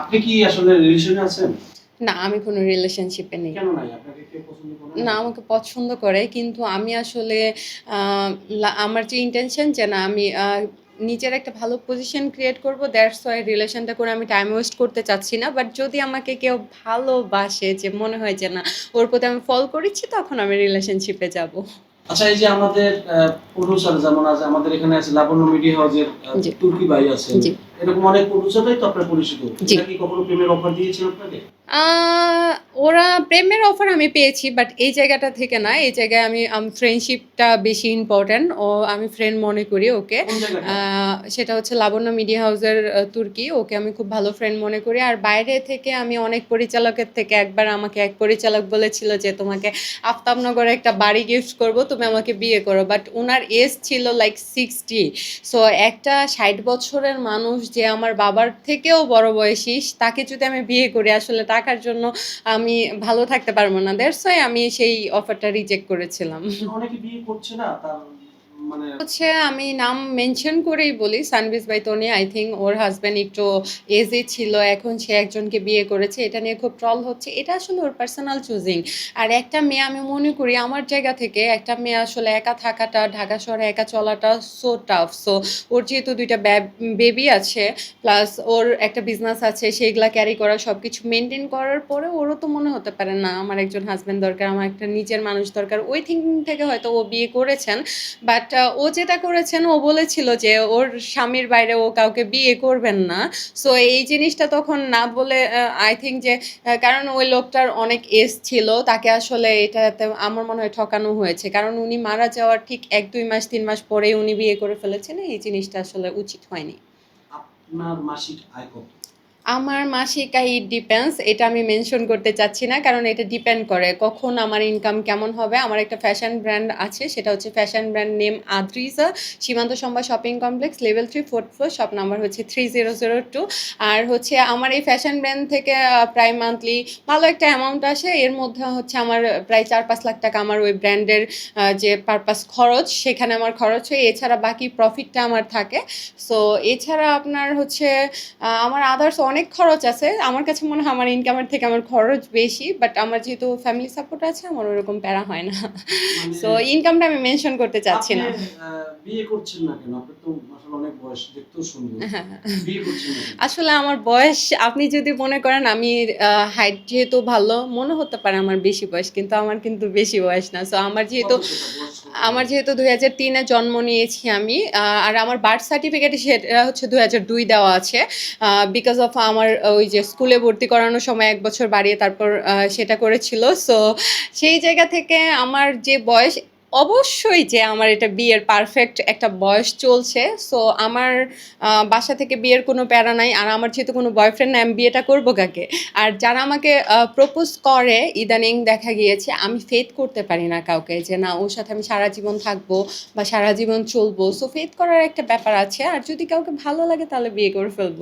আপনি কি আসলে রিলেশনে আছেন? না আমি কোনো রিলেশনশিপে নেই। কেন নাই? আপনাকে কেউ পছন্দ করে? না আমাকে পছন্দ করে কিন্তু আমি আসলে আমার যে ইন্টেনশন যে না আমি নিজের একটা ভালো পজিশন ক্রিয়েট করব দ্যাটস ওয়াই রিলেশনটা করে আমি টাইম ওয়েস্ট করতে চাচ্ছি না। বাট যদি আমাকে কেউ ভালোবাসে যে মনে হয় যে না ওর প্রতি আমি ফল করেছি তখন আমি রিলেশনশিপে যাব। আচ্ছা এই যে আমাদের প্রডিউসার যেমন আছে আমাদের এখানে আছে লাবণ্য মিডিয়া জি। তুর্কি ভাই আছে জি। এরকম অনেক প্রডিউসারই তো আপনার পরিচিত কি কখনো প্রেমের অফার দিয়েছিল আপনাকে? ওরা প্রেমের অফার আমি পেয়েছি বাট এই জায়গাটা থেকে না এই জায়গায় আমি ফ্রেন্ডশিপটা বেশি ইম্পর্ট্যান্ট ও আমি ফ্রেন্ড মনে করি ওকে। সেটা হচ্ছে লাবণ্য মিডিয়া হাউসের তুর্কি। ওকে আমি খুব ভালো ফ্রেন্ড মনে করি। আর বাইরে থেকে আমি অনেক পরিচালকের থেকে একবার আমাকে এক পরিচালক বলেছিল যে তোমাকে আফতাবনগরে একটা বাড়ি গিফট করব তুমি আমাকে বিয়ে করো। বাট ওনার এজ ছিল লাইক সিক্সটি সো একটা ষাট বছরের মানুষ যে আমার বাবার থেকেও বড় বয়সী, তাকে যদি আমি বিয়ে করি, আসলে টাকার জন্য আমি ভালো থাকতে পারব না। ওয়াই আমি সেই অফারটা রিজেক্ট করেছিলাম। অনেকে বিয়ে করছে না, তার মানে হচ্ছে আমি নাম মেনশন করেই বলি Sanvees by Toni I think ওর হাজব্যান্ড একটু এজে ছিল, এখন সে একজনকে বিয়ে করেছে। এটা নিয়ে খুব ট্রল হচ্ছে। এটা আসলে ওর পার্সোনাল চুজিং আর একটা মেয়ে আমি মনে করি, আমার জায়গা থেকে একটা মেয়ে আসলে একা থাকাটা, ঢাকা শহরে একা চলাটা সো টাফ সো ওর যেহেতু দুইটা বেবি আছে প্লাস ওর একটা বিজনেস আছে, সেইগুলা ক্যারি করা সব কিছু মেনটেন করার পরে ওরও তো মনে হতে পারে, না, আমার একজন হাজব্যান্ড দরকার, আমার একটা নিজের মানুষ দরকার। ওই থিঙ্কিং থেকে হয়তো ও বিয়ে করেছেন বাট ও যেটা করেছেন, ও বলেছিল যে ওর স্বামীর বাইরে ও কাউকে বিয়ে করবেন না। সো এই জিনিসটা তখন না বলে আই থিঙ্ক যে কারণ ওই লোকটার অনেক এজ ছিল, তাকে আসলে এটাতে আমার মনে হয় ঠকানো হয়েছে। কারণ উনি মারা যাওয়ার ঠিক এক, দুই মাস, তিন মাস পরেই উনি বিয়ে করে ফেলেছেন, এই জিনিসটা আসলে উচিত হয়নি। আপনার মাসিক আয় কত? আমার মাসিক আয় ডিপেন্ডস এটা আমি মেনশন করতে চাচ্ছি না, কারণ এটা ডিপেন্ড করে কখন আমার ইনকাম কেমন হবে। আমার একটা ফ্যাশন ব্র্যান্ড আছে, সেটা হচ্ছে fashion brand name Adrija Simanta Samba shopping complex level three fourth floor shop number হচ্ছে থ্রি জিরো জিরো টু আর হচ্ছে আমার এই ফ্যাশন ব্র্যান্ড থেকে প্রায় মান্থলি ভালো একটা অ্যামাউন্ট আসে, এর মধ্যে হচ্ছে আমার প্রায় চার পাঁচ লাখ টাকা আমার ওই ব্র্যান্ডের যে পারপাস খরচ, সেখানে আমার খরচ হয়। এছাড়া বাকি প্রফিটটা আমার থাকে। সো এছাড়া আপনার হচ্ছে আমার আদার্স অনেক খরচ আছে। আমার কাছে মনে হয় আমার ইনকামের থেকে আমার খরচ বেশি বাট আমার যেহেতু ফ্যামিলি সাপোর্ট আছে আমার ওরকম প্যারা হয় না। মানে সো ইনকামটা আমি মেনশন করতে চাচ্ছি না। বিয়ে করছেন না কেন? আপনার তো আসলে অনেক বয়স দেখতেও সুন্দর। হ্যাঁ। বিয়ে করছেন আসলে আমার বয়স আপনি যদি মনে করেন আমি হাইট যেহেতু ভালো মনে হতে পারে আমার বেশি বয়স কিন্তু আমার কিন্তু বেশি বয়স না। সো আমার যেহেতু? আমার যেহেতু দুই হাজার তিনে জন্ম নিয়েছি আমি আর আমার বার্থ সার্টিফিকেটে সেটা হচ্ছে দুই হাজার দুই দেওয়া আছে বিকজ অফ আমার ওই যে স্কুলে ভর্তি করানোর সময় এক বছর বাড়িয়ে তারপর সেটা করেছিল। সো সেই জায়গা থেকে আমার যে বয়স, অবশ্যই যে আমার এটা বিয়ের পারফেক্ট একটা বয়স চলছে। সো আমার বাসা থেকে বিয়ের কোনো প্যারা নাই। আর আমার যেহেতু কোনো বয়ফ্রেন্ড নাই, আমি বিয়েটা করব কাকে? আর যারা আমাকে প্রপোজ করে, ইদানিং দেখা গিয়েছে, আমি ফেথ করতে পারি না কাউকে যে না, ওর সাথে আমি সারা জীবন থাকব বা সারা জীবন চলবো। সো ফেথ করার একটা ব্যাপার আছে। আর যদি কাউকে ভালো লাগে, তাহলে বিয়ে করে ফেলব।